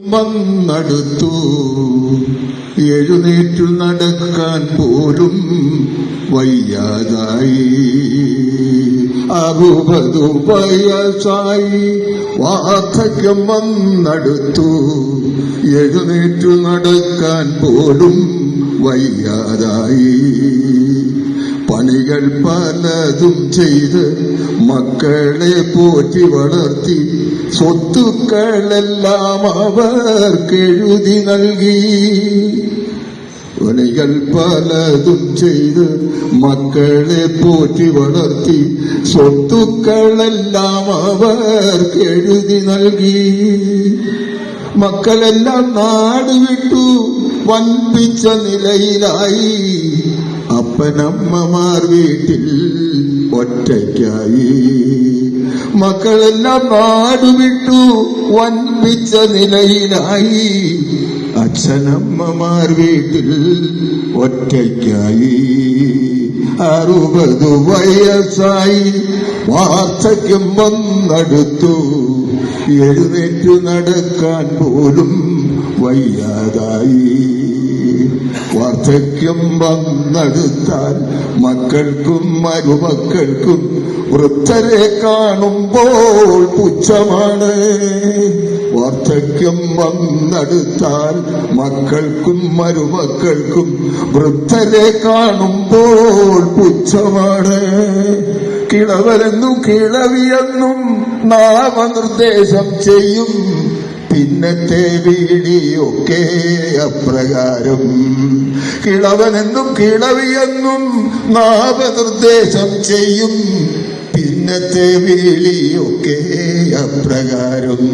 വന്നടുത്തു. എഴുന്നേറ്റു നടക്കാൻ പോലും വയ്യാതായി. അറുപതു വയസ്സായി വാർദ്ധക്യം വന്നടുത്തു. എഴുന്നേറ്റു നടക്കാൻ പോലും വയ്യാതായി. പണികൾ പലതും ചെയ്ത് മക്കളെ പോറ്റി വളർത്തി സ്വത്തുക്കളെല്ലാം അവർക്കെഴുതി നൽകി. പണികൾ പലതും ചെയ്ത് മക്കളെ പോറ്റി വളർത്തി സ്വത്തുക്കളെല്ലാം അവർക്കെഴുതി നൽകി. മക്കളെല്ലാം നാട് വിട്ടു വൻപിച്ച നിലയിലായി. അപ്പനമ്മമാർ വീട്ടിൽ ഒറ്റയ്ക്കായി. മക്കളെല്ലാം നാടുവിട്ടു വൻപിച്ച നിലയിലായി. അച്ഛനമ്മമാർ വീട്ടിൽ ഒറ്റയ്ക്കായി. അറുപത് വയസ്സായി വാർദ്ധക്യം വന്നടുത്തു. എഴുന്നേറ്റു നടക്കാൻ പോലും വയ്യാതായി. വാർദ്ധക്യം വന്നെടുത്താൽ മക്കൾക്കും മരുമക്കൾക്കും വൃദ്ധരെ കാണുമ്പോൾ പുച്ഛമാണ്. വാർദ്ധക്യം വന്നെടുത്താൽ മക്കൾക്കും മരുമക്കൾക്കും വൃദ്ധരെ കാണുമ്പോൾ പുച്ഛമാണ്. കിളവരെന്നും കിളവിയെന്നും നാമനിർദ്ദേശം ചെയ്യും. പിന്നത്തെ വീടിയൊക്കെ അപ്രകാരം. കിളവനെന്നും കിളവിയെന്നും നാമനിർദ്ദേശം ചെയ്യും. പിന്നത്തെ വിളിയൊക്കെ അപ്രകാരം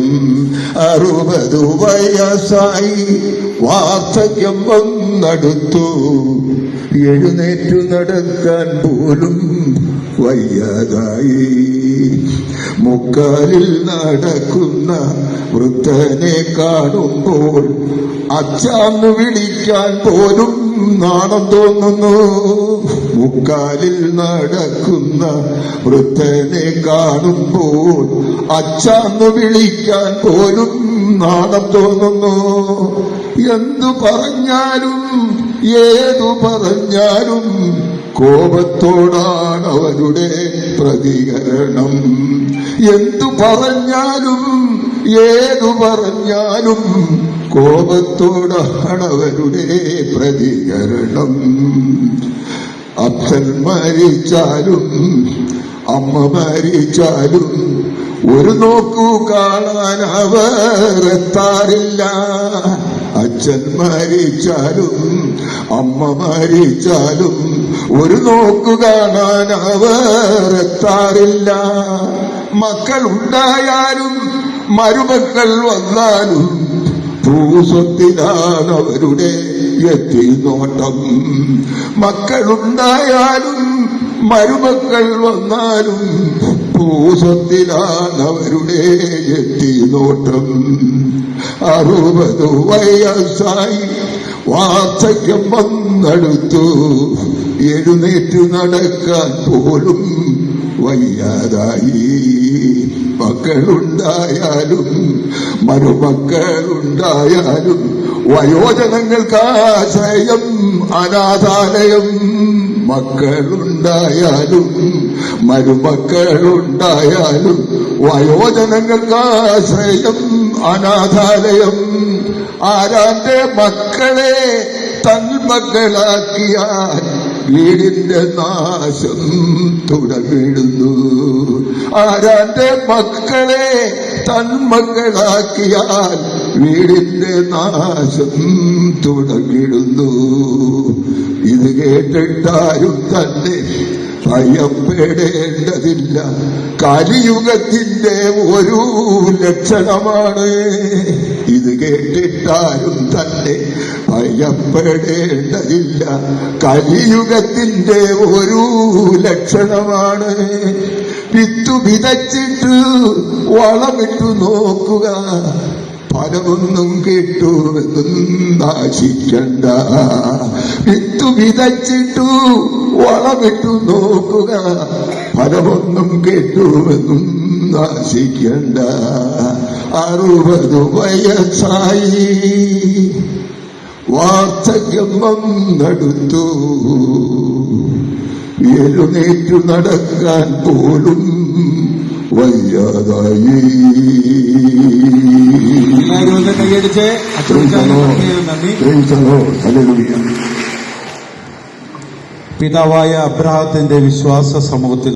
അറുപത് വയസ്സായി വാർദ്ധക്യം വന്നടുത്തു. എഴുന്നേറ്റു നടക്കാൻ പോലും വയ്യാതായി. മുക്കാലിൽ നടക്കുന്ന വൃദ്ധനെ കാണുമ്പോൾ അച്ഛാന്ന് വിളിക്കാൻ പോലും നാണം തോന്നുന്നു. മുക്കാലിൽ നടക്കുന്ന വൃദ്ധനെ കാണുമ്പോൾ അച്ഛന്ന് വിളിക്കാൻ പോലും നാണം തോന്നുന്നു. എന്തു പറഞ്ഞാലും ഏതു പറഞ്ഞാലും കോപത്തോടാണ് അവരുടെ പ്രതികരണം. എന്തു പറഞ്ഞാലും ഏതു പറഞ്ഞാലും കോപത്തോടാണ് അവരുടെ പ്രതികരണം. അച്ഛൻ മരിച്ചാലും അമ്മ മരിച്ചാലും ഒരു നോക്കു കാണാൻ അവർ എത്താറില്ല. അച്ഛൻ മരിച്ചാലും അമ്മ മരിച്ചാലും ഒരു നോക്കു കാണാൻ മക്കൾ ഉണ്ടായാലും മരുമക്കൾ വന്നാലും ഭൂസ്വത്തിലാണ് അവരുടെ എത്തി നോട്ടം മക്കളുണ്ടായാലും മരുമക്കൾ വന്നാലും പൂസത്തിലാണ് അവരുടെ എത്തി നോട്ടം അറുപത് വയസ്സായി വാർദ്ധക്യം വന്നെടുത്തു. എഴുന്നേറ്റു നടക്കാൻ പോലും വയ്യാതായി. മക്കളുണ്ടായാലും മരുമക്കളുണ്ടായാലും വയോജനങ്ങൾക്ക് ആശ്രയം അനാഥാലയം. മക്കളുണ്ടായാലും മരുമക്കളുണ്ടായാലും വയോജനങ്ങൾക്ക് ആശ്രയം അനാഥാലയം. ആരാന്റെ മക്കളെ തൻ മക്കളാക്കിയാൽ വീടിന്റെ നാശം തുടങ്ങിടുന്നു ആരാന്റെ മക്കളെ തൻ മക്കളാക്കിയാൽ വീടിന്റെ നാശം തുടങ്ങിടുന്നു. ഇത് കേട്ടിട്ടാരും തന്നെ ഭയപ്പെടേണ്ടതില്ല. കലിയുഗത്തിന്റെ ഒരു ലക്ഷണമാണ്. ഇത് കേട്ടിട്ടാരും തന്നെ ഭയപ്പെടേണ്ടതില്ല. കലിയുഗത്തിന്റെ ഒരു ലക്ഷണമാണ്. വിത്തു വിതച്ചിട്ട് വളമിട്ടു നോക്കുക. ഫലമൊന്നും കിട്ടുമെന്നും നാശിക്കണ്ട. വിത്തു വിതച്ചിട്ടു വളമിട്ടു നോക്കുക. ഫലമൊന്നും കിട്ടുമെന്നും നാശിക്കണ്ട. അറുപത് വയസ്സായി. വാർദ്ധക്യം വന്നെടുത്തു. എഴുന്നേറ്റു നടക്കാൻ പോലും വയ്യാതായി. അച്ഛൻ നന്ദി. പിതാവായ അബ്രഹാത്തിന്റെ വിശ്വാസ സമൂഹത്തിൽ